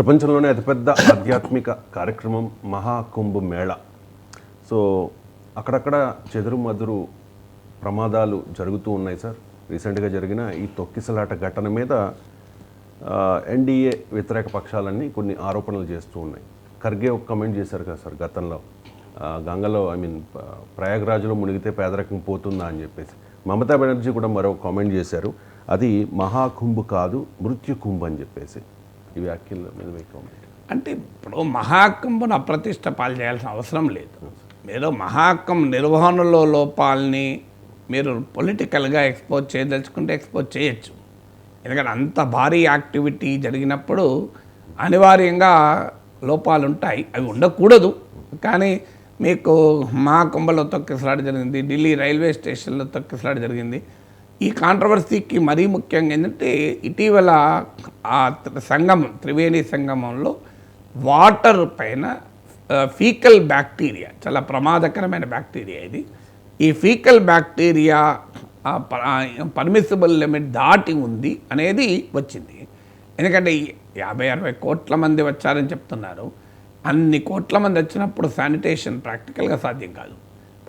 ప్రపంచంలోనే అతిపెద్ద ఆధ్యాత్మిక కార్యక్రమం మహాకుంభ మేళ. సో అక్కడక్కడ చెదురు మదురు ప్రమాదాలు జరుగుతూ ఉన్నాయి సార్. రీసెంట్గా జరిగిన ఈ తొక్కిసలాట ఘటన మీద ఎన్డీఏ వ్యతిరేక పక్షాలన్నీ కొన్ని ఆరోపణలు చేస్తూ ఉన్నాయి. ఖర్గే ఒక కమెంట్ చేశారు కదా సార్ గతంలో. గంగలో ఐ మీన్ ప్రయాగ్రాజ్లో మునిగితే పేదరికం పోతుందా అని చెప్పేసి. మమతా బెనర్జీ కూడా మరో కామెంట్ చేశారు. అది మహాకుంభ్ కాదు మృత్యుకుంభ్ అని చెప్పేసి. ఈ వ్యాఖ్యల మీద మీ కామెంట్ అంటే ఇప్పుడు మహాకుంభను అప్రతిష్ట పాలు చేయాల్సిన అవసరం లేదు. మీరు మహాకం నిర్వహణలో లోపాలని మీరు పొలిటికల్గా ఎక్స్పోజ్ చేయదలుచుకుంటే ఎక్స్పోజ్ చేయొచ్చు. ఎందుకంటే అంత భారీ యాక్టివిటీ జరిగినప్పుడు అనివార్యంగా లోపాలు ఉంటాయి. అవి ఉండకూడదు. కానీ మీకు మహాకుంభలో తొక్కిసలాట జరిగింది ఢిల్లీ రైల్వే స్టేషన్లో తొక్కిసలాట జరిగింది ఈ కాంట్రవర్సీకి మరీ ముఖ్యంగా ఏంటంటే ఇటీవల ఆ సంగమం త్రివేణి సంగమంలో వాటర్ పైన ఫీకల్ బ్యాక్టీరియా చాలా ప్రమాదకరమైన బ్యాక్టీరియా ఇది. ఈ ఫీకల్ బ్యాక్టీరియా పర్మిసిబుల్ లిమిట్ దాటి ఉంది అనేది వచ్చింది. ఎందుకంటే యాభై అరవై కోట్ల మంది వచ్చారని చెప్తున్నారు. అన్ని కోట్ల మంది వచ్చినప్పుడు శానిటేషన్ ప్రాక్టికల్గా సాధ్యం కాదు.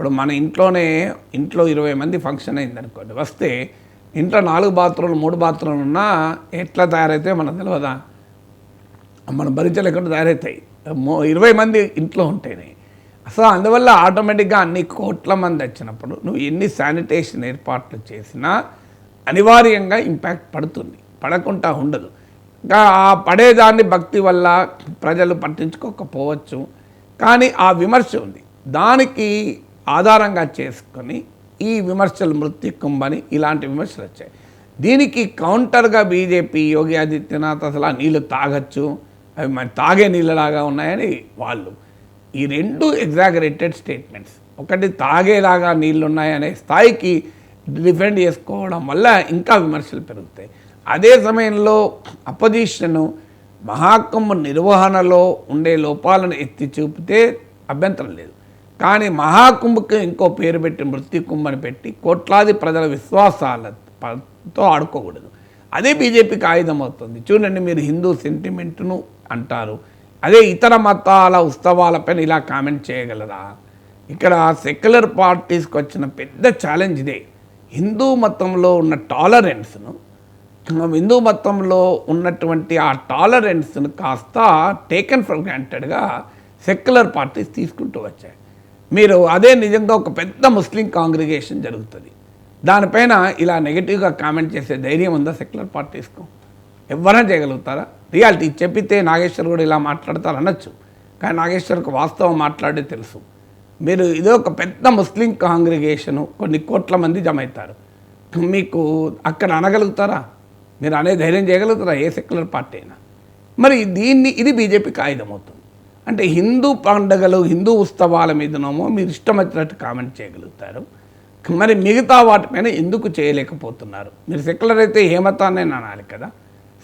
ఇప్పుడు మన ఇంట్లోనే ఇంట్లో ఇరవై మంది ఫంక్షన్ అయింది అనుకోండి వస్తే ఇంట్లో నాలుగు బాత్రూమ్లు మూడు బాత్రూమ్లు ఉన్నా ఎట్లా తయారైతే మనకు తెలియదా మన భరించలేకుండా తయారవుతాయి మో- ఇరవై మంది ఇంట్లో ఉంటేనే. అసలు అందువల్ల ఆటోమేటిక్గా అన్ని కోట్ల మంది వచ్చినప్పుడు నువ్వు ఎన్ని శానిటేషన్ ఏర్పాట్లు చేసినా అనివార్యంగా ఇంపాక్ట్ పడుతుంది. పడకుండా ఉండదు. ఇంకా ఆ పడేదాన్ని భక్తి వల్ల ప్రజలు పట్టించుకోకపోవచ్చు. కానీ ఆ విమర్శ ఉంది. దానికి ఆధారంగా చేసుకొని ఈ విమర్శలు మృత్యుకుంభని ఇలాంటి విమర్శలు వచ్చాయి. దీనికి కౌంటర్గా బీజేపీ యోగి ఆదిత్యనాథ్ అసలు ఆ నీళ్ళు తాగొచ్చు అవి మరి తాగే నీళ్ళలాగా ఉన్నాయని వాళ్ళు. ఈ రెండు ఎగ్జాగరేటెడ్ స్టేట్మెంట్స్ ఒకటి తాగేలాగా నీళ్ళు ఉన్నాయనే స్థాయికి డిఫెండ్ చేసుకోవడం వల్ల ఇంకా విమర్శలు పెరుగుతాయి. అదే సమయంలో అపోజిషను మహాకుంభ నిర్వహణలో ఉండే లోపాలను ఎత్తి చూపితే అభ్యంతరం లేదు. కానీ మహాకుంభకి ఇంకో పేరు పెట్టి మృత్యుకుంభ అని పెట్టి కోట్లాది ప్రజల విశ్వాసాలతో ఆడుకోకూడదు. అదే బీజేపీకి ఆయుధం అవుతుంది. చూడండి మీరు హిందూ సెంటిమెంట్ను అంటారు. అదే ఇతర మతాల ఉత్సవాలపైన ఇలా కామెంట్ చేయగలరా? ఇక్కడ సెక్యులర్ పార్టీస్కి వచ్చిన పెద్ద ఛాలెంజ్ ఇదే. హిందూ మతంలో ఉన్న టాలరెన్స్ను హిందూ మతంలో ఉన్నటువంటి ఆ టాలరెన్స్ను కాస్త టేకెన్ ఫర్ గ్రాంటెడ్గా సెక్యులర్ పార్టీస్ తీసుకుంటూ వచ్చాయి. మీరు అదే నిజంగా ఒక పెద్ద ముస్లిం కాంగ్రిగేషన్ జరుగుతుంది. దానిపైన ఇలా నెగిటివ్గా కామెంట్ చేసే ధైర్యం ఉందా? సెక్యులర్ పార్టీస్కు. ఎవరైనా చేయగలుగుతారా? రియాలిటీ చెప్పితే నాగేశ్వర్ కూడా ఇలా మాట్లాడతారు అనొచ్చు. కానీ నాగేశ్వర్కు వాస్తవం మాట్లాడే తెలుసు. మీరు ఇదే ఒక పెద్ద ముస్లిం కాంగ్రిగేషను కొన్ని కోట్ల మంది జమ అవుతారు మీకు అక్కడ అనగలుగుతారా? మీరు అనే ధైర్యం చేయగలుగుతారా? ఏ సెక్యులర్ పార్టీ అయినా. మరి దీన్ని ఇది బీజేపీకి ఆయుధం అవుతుంది అంటే హిందూ పండుగలు హిందూ ఉత్సవాల మీదనేమో మీరు ఇష్టం వచ్చినట్టు కామెంట్ చేయగలుగుతారు. మరి మిగతా వాటిపైన ఎందుకు చేయలేకపోతున్నారు? మీరు సెక్యులర్ అయితే ఏ మతాన్ని అనాలి కదా.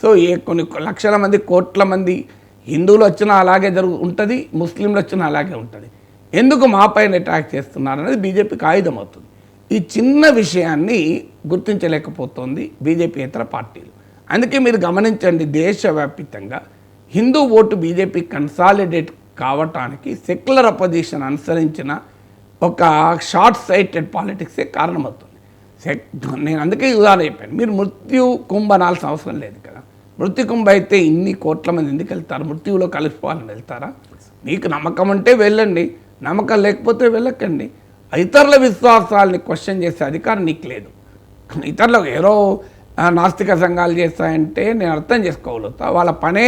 సో ఏ కొన్ని లక్షల మంది కోట్ల మంది హిందువులు వచ్చినా అలాగే జరుగు ఉంటుంది ముస్లింలు వచ్చినా అలాగే ఉంటుంది. ఎందుకు మా పైన అటాక్ చేస్తున్నారు అనేది బీజేపీకి ఆయుధం అవుతుంది ఈ చిన్న విషయాన్ని గుర్తించలేకపోతుంది బీజేపీ ఇతర పార్టీలు. అందుకే మీరు గమనించండి దేశవ్యాప్తంగా హిందూ ఓటు బీజేపీ కన్సాలిడేట్ కావటానికి సెక్యులర్ అపోజిషన్ అనుసరించిన ఒక షార్ట్ సైటెడ్ పాలిటిక్సే కారణమవుతుంది. సెక్ నేను అందుకే ఉదాహరణ చెప్పాను. మీరు మృత్యు కుంభ అనాల్సిన అవసరం లేదు కదా. మృత్యు కుంభ అయితే ఇన్ని కోట్ల మంది ఎందుకు వెళ్తారు? మృత్యువులో కలిసిపోవాలని వెళ్తారా? మీకు నమ్మకం ఉంటే వెళ్ళండి. నమ్మకం లేకపోతే వెళ్ళకండి. ఇతరుల విశ్వాసాలని క్వశ్చన్ చేసే అధికారం నీకు లేదు. ఇతరులకు ఎవరో నాస్తిక సంఘాలు చేస్తాయంటే నేను అర్థం చేసుకోగలుగుతా. వాళ్ళ పనే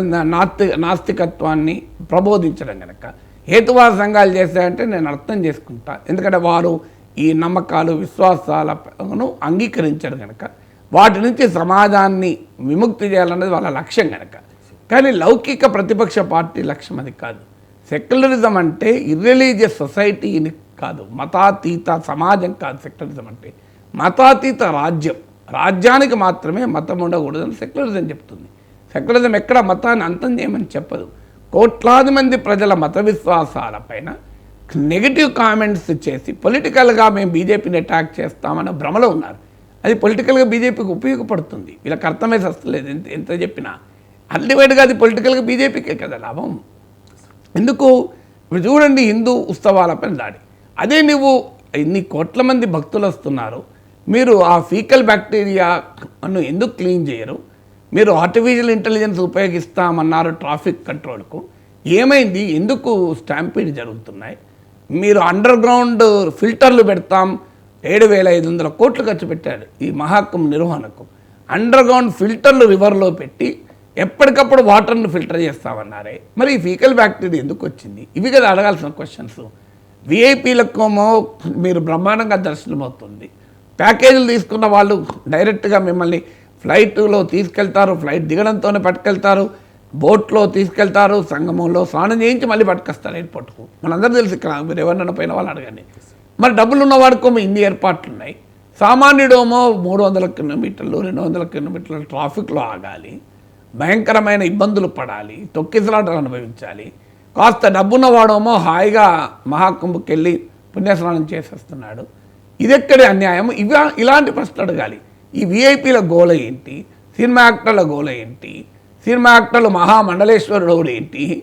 నాస్తి నాస్తికత్వాన్ని ప్రబోధించడం కనుక హేతువాద సంఘాలు చేశాయంటే నేను అర్థం చేసుకుంటా. ఎందుకంటే వారు ఈ నమ్మకాలు విశ్వాసాలను అంగీకరించరు కనుక వాటి నుంచి సమాజాన్ని విముక్తి చేయాలన్నది వాళ్ళ లక్ష్యం కనుక కానీ లౌకిక ప్రతిపక్ష పార్టీ లక్ష్యం అది కాదు. సెక్యులరిజం అంటే ఇర్రిలీజియస్ సొసైటీని కాదు. మతాతీత సమాజం కాదు సెక్యులరిజం అంటే. మతాతీత రాజ్యం. రాజ్యానికి మాత్రమే మతం ఉండకూడదని సెక్యులరిజం చెప్తుంది. సెక్యులరిజం ఎక్కడ మతాన్ని అంతం చేయమని చెప్పదు. కోట్లాది మంది ప్రజల మత విశ్వాసాలపైన నెగిటివ్ కామెంట్స్ చేసి పొలిటికల్గా మేము బీజేపీని అటాక్ చేస్తామన్న భ్రమలో ఉన్నారు. అది పొలిటికల్గా బీజేపీకి ఉపయోగపడుతుంది. వీళ్ళకి అర్థమే వస్తలేదు ఎంత ఎంత చెప్పినా అల్టిమేట్గా అది పొలిటికల్గా బీజేపీకే కదా లాభం. ఎందుకు? ఇప్పుడు చూడండి హిందూ ఉత్సవాలపైన దాడి. అదే నువ్వు ఇన్ని కోట్ల మంది భక్తులు వస్తున్నారు. మీరు ఆ ఫీకల్ బ్యాక్టీరియాను ఎందుకు క్లీన్ చేయరు? మీరు ఆర్టిఫిషియల్ ఇంటెలిజెన్స్ ఉపయోగిస్తామన్నారు ట్రాఫిక్ కంట్రోల్కు ఏమైంది? ఎందుకు స్టాంపీడ్ జరుగుతున్నాయి? మీరు అండర్ గ్రౌండ్ ఫిల్టర్లు పెడతాం. ఏడు వేల ఐదు వందల కోట్లు ఖర్చు పెట్టారు ఈ మహాకుంభ నిర్వహణకు. అండర్ గ్రౌండ్ ఫిల్టర్లు రివర్లో పెట్టి ఎప్పటికప్పుడు వాటర్ను ఫిల్టర్ చేస్తామన్నారే. మరి ఈ ఫీకల్ బ్యాక్టీరియా ఎందుకు వచ్చింది? ఇవి కదా అడగాల్సిన క్వశ్చన్స్ విఐపీలకేమో మీరు బ్రహ్మాండంగా దర్శనమవుతుంది. ప్యాకేజీలు తీసుకున్న వాళ్ళు డైరెక్ట్గా మిమ్మల్ని ఫ్లైట్లో తీసుకెళ్తారు ఫ్లైట్ దిగడంతోనే పట్టుకెళ్తారు బోట్లో తీసుకెళ్తారు సంగమంలో స్నానం చేయించి మళ్ళీ పట్టుకొస్తారు ఎయిర్పోర్ట్కు. మనందరూ తెలుసు ఇక్కడ మీరు ఎవరినైనా పోయిన వాళ్ళు అడగండి. మరి డబ్బులు ఉన్న వాడికేమో ఇన్ని ఏర్పాట్లు ఉన్నాయి సామాన్యుడేమో మూడు వందల కిలోమీటర్లు రెండు వందల కిలోమీటర్ల ట్రాఫిక్లో ఆగాలి. భయంకరమైన ఇబ్బందులు పడాలి. తొక్కిసలాటలు అనుభవించాలి. కాస్త డబ్బున్నవాడేమో హాయిగా మహాకుంభకి వెళ్ళి పుణ్యస్నానం చేసేస్తున్నాడు. ఇదెక్కడే అన్యాయం? ఇవా ఇలాంటి ప్రశ్నలు అడగాలి. ఈ విఐపీల గోల ఏంటి? సినిమా యాక్టర్ల గోల ఏంటి? సినిమా యాక్టర్లు మహామండలేశ్వరుడు ఏంటి?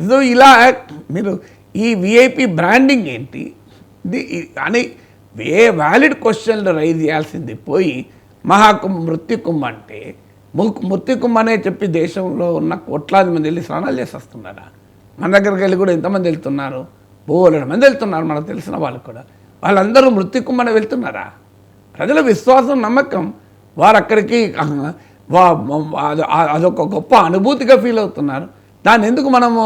సో ఇలా మీరు ఈ విఐపి బ్రాండింగ్ ఏంటి? అని ఏ వ్యాలిడ్ క్వశ్చన్లు రైజ్ చేయాల్సింది పోయి మహాకుంభ మృత్యుకుంభ అంటే ము- మృత్యుకుంభ అనే చెప్పి దేశంలో ఉన్న కోట్లాది మంది వెళ్ళి స్నానాలు చేసి వస్తున్నారా మన దగ్గరికి వెళ్ళి కూడా ఎంతమంది వెళ్తున్నారు? బోలెడు మంది వెళ్తున్నారు మనకు తెలిసిన వాళ్ళు కూడా. వాళ్ళందరూ మృత్యుకుంభనే వెళ్తున్నారా? ప్రజల విశ్వాసం నమ్మకం వారు అక్కడికి అదొక గొప్ప అనుభూతిగా ఫీల్ అవుతున్నారు. దాన్ని ఎందుకు మనము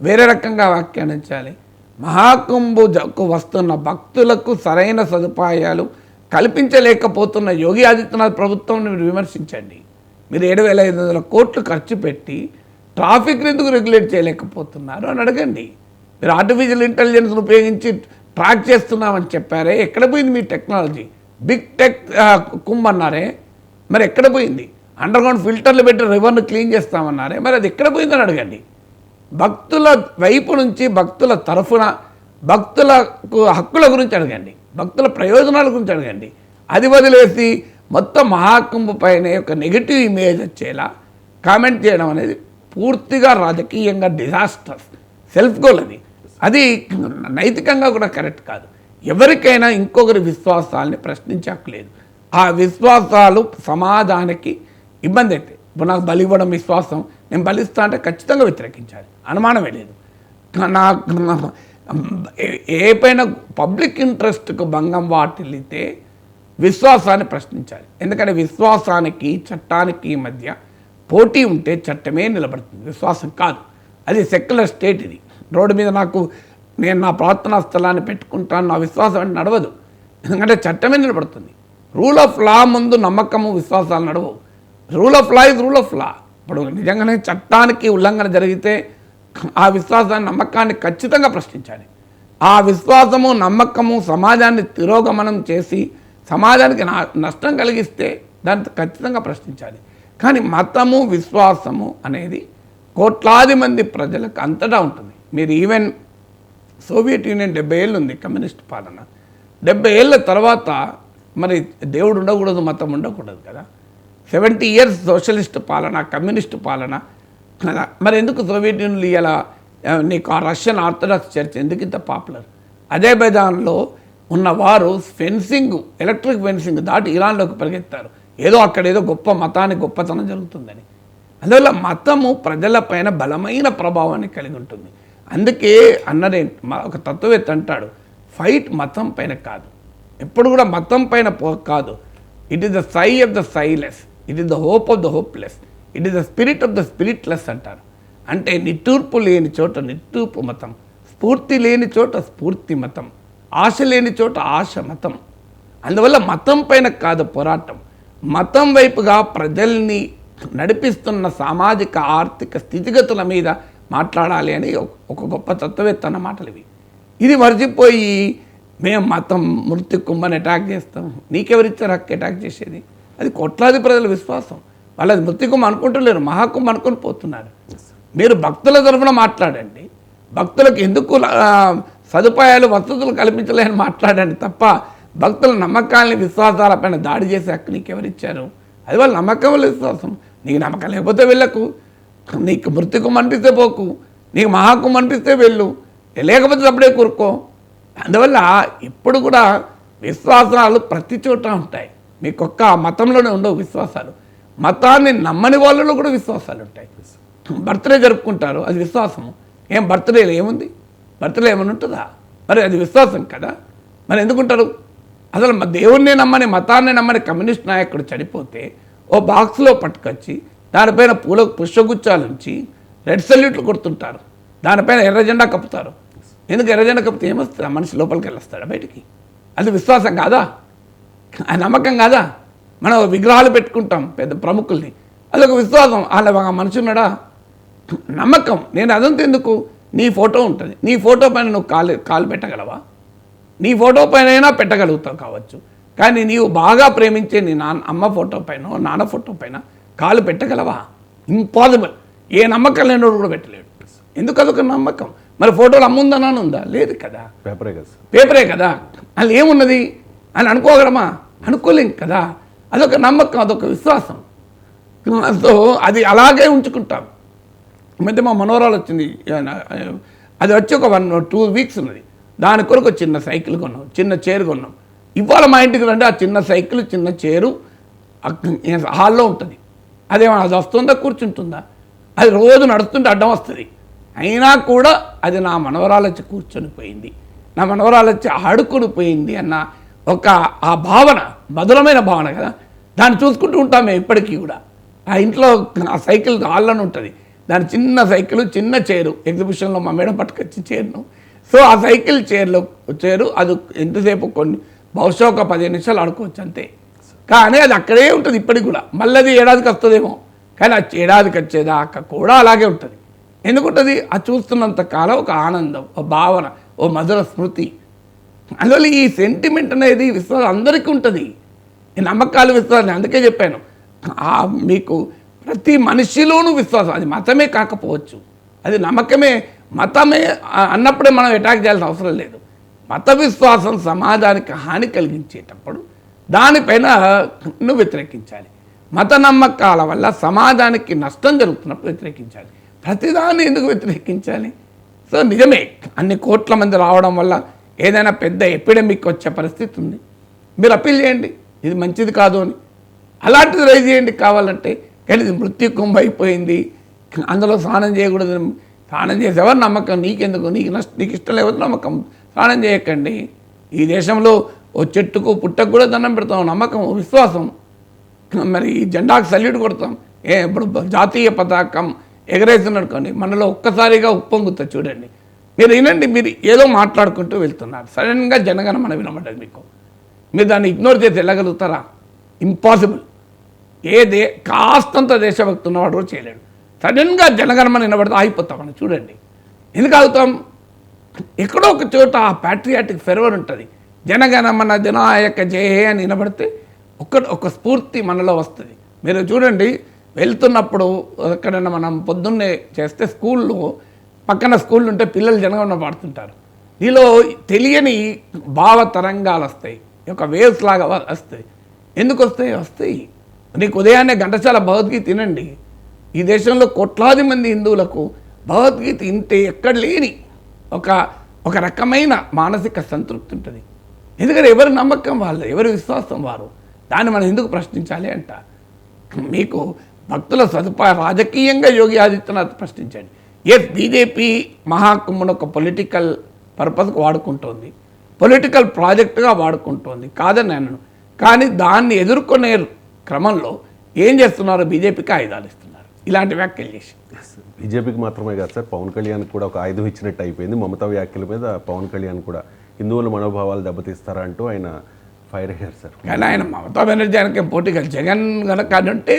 వేరే రకంగా వ్యాఖ్యానించాలి? మహాకుంభకు వస్తున్న భక్తులకు సరైన సదుపాయాలు కల్పించలేకపోతున్న యోగి ఆదిత్యనాథ్ ప్రభుత్వం విమర్శించండి. మీరు ఏడు వేల ఐదు వందల కోట్లు ఖర్చు పెట్టి ట్రాఫిక్ ఎందుకు రెగ్యులేట్ చేయలేకపోతున్నారు అని అడగండి. మీరు ఆర్టిఫిషియల్ ఇంటెలిజెన్స్ను ఉపయోగించి ట్రాక్ చేస్తున్నామని చెప్పారే. ఎక్కడ పోయింది మీ టెక్నాలజీ? బిగ్ టెక్ కుంభ అన్నారే. మరి ఎక్కడ పోయింది? అండర్ గ్రౌండ్ ఫిల్టర్లు పెట్టి రివర్ను క్లీన్ చేస్తామన్నారే. మరి అది ఎక్కడ పోయిందని అడగండి. భక్తుల వైపు నుంచి భక్తుల తరఫున భక్తులకు హక్కుల గురించి అడగండి. భక్తుల ప్రయోజనాల గురించి అడగండి. అది వదిలేసి మొత్తం మహాకుంభపైనే ఒక నెగిటివ్ ఇమేజ్ వచ్చేలా కామెంట్ చేయడం అనేది పూర్తిగా రాజకీయంగా డిజాస్టర్. సెల్ఫ్ గోల్ అది. అది నైతికంగా కూడా కరెక్ట్ కాదు. ఎవరికైనా ఇంకొకరి విశ్వాసాలని ప్రశ్నించే లేదు. ఆ విశ్వాసాలు సమాజానికి ఇబ్బంది అయితే ఇప్పుడు నాకు బలి ఇవ్వడం విశ్వాసం నేను బలిస్తా అంటే ఖచ్చితంగా వ్యతిరేకించాలి. అనుమానమే లేదు. నాకు ఏ పైన పబ్లిక్ ఇంట్రెస్ట్కు భంగం వాటిల్లితే విశ్వాసాన్ని ప్రశ్నించాలి. ఎందుకంటే విశ్వాసానికి చట్టానికి మధ్య పోటీ ఉంటే చట్టమే నిలబడుతుంది. విశ్వాసం కాదు. అది సెక్యులర్ స్టేట్ ఇది. రోడ్డు మీద నాకు నేను నా ప్రార్థనా స్థలాన్ని పెట్టుకుంటాను నా విశ్వాసం అంటే నడవదు. ఎందుకంటే చట్టమే నిలబడుతుంది. రూల్ ఆఫ్ లా ముందు నమ్మకము విశ్వాసాలు నడవవు. Rule of law is rule of law ఇప్పుడు నిజంగానే చట్టానికి ఉల్లంఘన జరిగితే ఆ విశ్వాసాన్ని నమ్మకాన్ని ఖచ్చితంగా ప్రశ్నించాలి. ఆ విశ్వాసము నమ్మకము సమాజాన్ని తిరోగమనం చేసి సమాజానికి నా- నష్టం కలిగిస్తే దాన్ని ఖచ్చితంగా ప్రశ్నించాలి. కానీ మతము విశ్వాసము అనేది కోట్లాది మంది ప్రజలకు అంతటా ఉంటుంది. మీరు ఈవెన్ సోవియట్ యూనియన్ డెబ్బై ఏళ్ళు ఉంది కమ్యూనిస్ట్ పాలన. డెబ్బై ఏళ్ళ తర్వాత మరి దేవుడు ఉండకూడదు మతం ఉండకూడదు కదా. సెవెంటీ ఇయర్స్ సోషలిస్ట్ పాలన కమ్యూనిస్ట్ పాలన. మరి ఎందుకు సోవియట్ యూనియన్ ఇలా నీకు ఆ రష్యన్ ఆర్థడాక్స్ చర్చ్ ఎందుకు ఇంత పాపులర్? అజర్బైజాన్లో ఉన్నవారు ఫెన్సింగ్ ఎలక్ట్రిక్ ఫెన్సింగ్ దాటి ఇరాన్లోకి పరిగెత్తారు. ఏదో అక్కడ ఏదో గొప్ప మతానికి గొప్పతనం జరుగుతుందని. అందువల్ల మతము ప్రజలపైన బలమైన ప్రభావాన్ని కలిగి ఉంటుంది. అందుకే అన్నదే మా- ఒక తత్వవేత్త అంటాడు ఫైట్ మతం పైన కాదు. ఎప్పుడు కూడా మతం పైన పో కాదు. It is the sigh of the sighless it is the hope of the hopeless it is the spirit of the spiritless అంటారు. అంటే నిట్టూర్పు లేని చోట నిట్టూర్పు మతం స్ఫూర్తి లేని చోట స్ఫూర్తి మతం ఆశ లేని చోట ఆశ మతం. అందువల్ల మతం పైన కాదు పోరాటం. మతం వైపుగా ప్రజల్ని నడిపిస్తున్న సామాజిక ఆర్థిక స్థితిగతుల మీద మాట్లాడాలి అని ఒక- గొప్ప తత్వవేత్త అన్న మాటలు ఇవి ఇది మర్చిపోయి మేము మతం మృతి కుంభని అటాక్ చేస్తాం. నీకెవరిచ్చారు హక్కు అటాక్ చేసేది? అది కోట్లాది ప్రజల విశ్వాసం. వాళ్ళది కుంభం అనుకుంటలేరు మహాకుంభం అనుకొని పోతున్నారు. మీరు భక్తుల తరఫున మాట్లాడండి. భక్తులకు ఎందుకు సదుపాయాలు వసతులు కల్పించలేని మాట్లాడండి తప్ప భక్తుల నమ్మకాలని విశ్వాసాలపైన దాడి చేసే హక్కు నీకు ఎవరిచ్చారు అది వాళ్ళ నమ్మకం విశ్వాసం. నీకు నమ్మకం లేకపోతే వెళ్ళకు. నీకు మృతికం అనిపిస్తే పోకు నీకు మహాకుం అనిపిస్తే వెళ్ళు లేకపోతే అప్పుడే కూరుకో. అందువల్ల ఇప్పుడు కూడా విశ్వాసాలు ప్రతి చోట ఉంటాయి. మీకు ఒక్క మతంలోనే ఉండవు విశ్వాసాలు. మతాన్ని నమ్మని వాళ్ళలో కూడా విశ్వాసాలు ఉంటాయి. బర్త్డే జరుపుకుంటారు అది విశ్వాసము. ఏం బర్త్డేలో ఏముంది? బర్త్డే ఏమైనా ఉంటుందా? మరి అది విశ్వాసం కదా. మరి ఎందుకుంటారు? అసలు దేవుణ్ణి నమ్మని మతాన్ని నమ్మని కమ్యూనిస్ట్ నాయకుడు చనిపోతే ఓ బాక్స్లో పట్టుకొచ్చి దానిపైన పూల పుష్పగుచ్చాలు నుంచి రెడ్ సల్యూట్లు కొడుతుంటారు. దానిపైన ఎర్ర జెండా కప్పుతారు. ఎందుకు ఎర్ర జెండా కప్పితే ఏమొస్తుంది మనిషి లోపలికి వెళ్ళొస్తాడా బయటికి? అది విశ్వాసం కాదా? ఆ నమ్మకం కాదా? మనం విగ్రహాలు పెట్టుకుంటాం పెద్ద ప్రముఖుల్ని. అదొక విశ్వాసం. అలా ఒక మనిషి ఉన్నాడా? నమ్మకం. నేను అదంతా ఎందుకు? నీ ఫోటో ఉంటుంది. నీ ఫోటో పైన నువ్వు కాలు కాలు పెట్టగలవా? నీ ఫోటో పైన అయినా పెట్టగలుగుతావు కావచ్చు. కానీ నీవు బాగా ప్రేమించే నీ నాన్న అమ్మ ఫోటో పైన నాన్న ఫోటో పైన కాలు పెట్టగలవా? ఇంపాసిబుల్ ఏ నమ్మకం లేనివాడు కూడా పెట్టలేడు. ఎందుకు అదొక నమ్మకం? మరి ఫోటోలు అమ్ముందనా ఉందా? లేదు కదా. పేపరే కదా. పేపరే కదా. అది ఏమున్నది? అని అనుకోగలమా? అనుకోలేం కదా. అదొక నమ్మకం అదొక విశ్వాసం. సో అది అలాగే ఉంచుకుంటాం. మధ్య మా మనోరాలు వచ్చింది. అది వచ్చి ఒక వన్ టూ వీక్స్ ఉన్నది. దాని కొరకు చిన్న సైకిల్ కొన్నాం. చిన్న చైర్ కొన్నాం. ఇవాళ మా ఇంటికి రండి. ఆ చిన్న సైకిల్ చిన్న చైరు హాల్లో ఉంటుంది. అదేమన్నా అది వస్తుందా కూర్చుంటుందా? అది రోజు నడుస్తుంటే అడ్డం వస్తుంది. అయినా కూడా అది నా మనవరాలొచ్చి కూర్చొని పోయింది. నా మనవరాలొచ్చి ఆడుకొని పోయింది అన్న ఒక ఆ భావన మధురమైన భావన కదా? దాన్ని చూసుకుంటూ ఉంటాం మేము ఇప్పటికీ కూడా. ఆ ఇంట్లో ఆ సైకిల్ హాల్లోనే ఉంటుంది. దాని చిన్న సైకిల్ చిన్న చైరు ఎగ్జిబిషన్లో మా మేడం పట్టుకొచ్చి చైర్ను. సో ఆ సైకిల్ చైర్లో చైరు అది ఎంతసేపు కొన్ని బహుశా ఒక పదిహేను నిమిషాలు ఆడుకోవచ్చు అంతే. కానీ అది అక్కడే ఉంటుంది ఇప్పటికి కూడా. మళ్ళీ అది ఏడాదికి వస్తుందేమో. కానీ ఆ ఏడాదికి వచ్చేదాకా కూడా అలాగే ఉంటుంది. ఎందుకుంటుంది? అది చూస్తున్నంత కాలం ఒక ఆనందం ఒక భావన ఓ మధుర స్మృతి. అందువల్ల ఈ సెంటిమెంట్ అనేది విశ్వాసం అందరికీ ఉంటుంది. ఈ నమ్మకాలు విశ్వాసం అందుకే చెప్పాను. ఆ మీకు ప్రతి మనిషిలోనూ విశ్వాసం. అది మతమే కాకపోవచ్చు. అది నమ్మకమే. మతమే అన్నప్పుడే మనం అటాక్ చేయాల్సిన అవసరం లేదు. మత విశ్వాసం సమాజానికి హాని కలిగించేటప్పుడు దానిపైన నువ్వు వ్యతిరేకించాలి. మత నమ్మకాల వల్ల సమాజానికి నష్టం జరుగుతున్నప్పుడు వ్యతిరేకించాలి. ప్రతిదాన్ని ఎందుకు వ్యతిరేకించాలి? సో నిజమే. అన్ని కోట్ల మంది రావడం వల్ల ఏదైనా పెద్ద ఎపిడమిక్ వచ్చే పరిస్థితి ఉంది. మీరు అప్పీల్ చేయండి. ఇది మంచిది కాదు అని. అలాంటిది రైజ్ చేయండి కావాలంటే. కానీ ఇది మృత్యు కుంభ అయిపోయింది. అందులో స్నానం చేయకూడదు. స్నానం చేసేవారు నమ్మకం? నీకెందుకు? నీకు నష్ట నీకు ఇష్టం లేకపోతే నమ్మకం. స్నానం చేయకండి. ఈ దేశంలో ఓ చెట్టుకు పుట్టకు కూడా దండం పెడతాం నమ్మకం విశ్వాసం. మరి ఈ జెండాకు సల్యూట్ కొడతాం. ఏ ఇప్పుడు జాతీయ పతాకం ఎగరేస్తున్నట్టుకోండి. మనలో ఒక్కసారిగా ఉప్పొంగుతా చూడండి. మీరు వినండి మీరు ఏదో మాట్లాడుకుంటూ వెళ్తున్నారు. సడన్గా జనగణమన వినబడ్డది మీకు. మీరు దాన్ని ఇగ్నోర్ చేసి వెళ్ళగలుగుతారా? ఇంపాసిబుల్. ఏ దే కాస్తంత దేశభక్తి ఉన్నవాడు కూడా చేయలేడు. సడన్గా జనగణమన వినబడితే ఆగిపోతాం మనం. చూడండి. ఎందుకు ఆగుతాం? ఎక్కడో ఒక చోట ఆ ప్యాట్రియాటిక్ ఫెర్వర్ ఉంటుంది. జనగణమన జనాయక జయ అని వినబడితే ఒక ఒక స్ఫూర్తి మనలో వస్తుంది. మీరు చూడండి వెళ్తున్నప్పుడు ఎక్కడైనా మనం పొద్దున్నే చేస్తే స్కూల్లో పక్కన స్కూళ్ళు ఉంటే పిల్లలు జనగణమన పాడుతుంటారు. దీనిలో తెలియని భావ తరంగాలు వస్తాయి. ఒక వేవ్స్ లాగా వస్తాయి. ఎందుకు వస్తాయి? వస్తాయి. నీకు ఉదయాన్నే ఘంటసాల భగవద్గీత తినండి ఈ దేశంలో కోట్లాది మంది హిందువులకు భగవద్గీత ఇంతే ఎక్కడ లేని ఒక ఒక రకమైన మానసిక సంతృప్తి ఉంటుంది. ఎందుకంటే ఎవరి నమ్మకం వాళ్ళు ఎవరి విశ్వాసం వారు. దాన్ని మనం ఎందుకు ప్రశ్నించాలి అంట? మీకు భక్తుల సదుపాయ రాజకీయంగా యోగి ఆదిత్యనాథ్ ప్రశ్నించండి. ఎస్ బీజేపీ మహాకుంభను ఒక పొలిటికల్ పర్పస్కి వాడుకుంటోంది. పొలిటికల్ ప్రాజెక్టుగా వాడుకుంటోంది. కాదని నేను కానీ దాన్ని ఎదుర్కొనే క్రమంలో ఏం చేస్తున్నారు? బీజేపీకి ఆయుధాలు ఇస్తున్నారు. ఇలాంటి వ్యాఖ్యలు చేసి. బీజేపీకి మాత్రమే కాదు సార్. పవన్ కళ్యాణ్ కూడా ఒక ఆయుధం ఇచ్చినట్టు అయిపోయింది. మమతా వ్యాఖ్యల మీద పవన్ కళ్యాణ్ కూడా హిందువుల మనోభావాలు దెబ్బతీస్తారా అంటూ ఆయన ఫైర్ అయ్యారు సార్. కానీ ఆయన మమతా బెనర్జీ ఆయనకి పోటీ కాదు జగన్ కనుక అంటే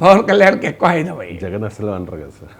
పవన్ కళ్యాణ్కి ఎక్కువ ఆయుధం అయ్యి జగన్ అసలు అంటారు కదా సార్.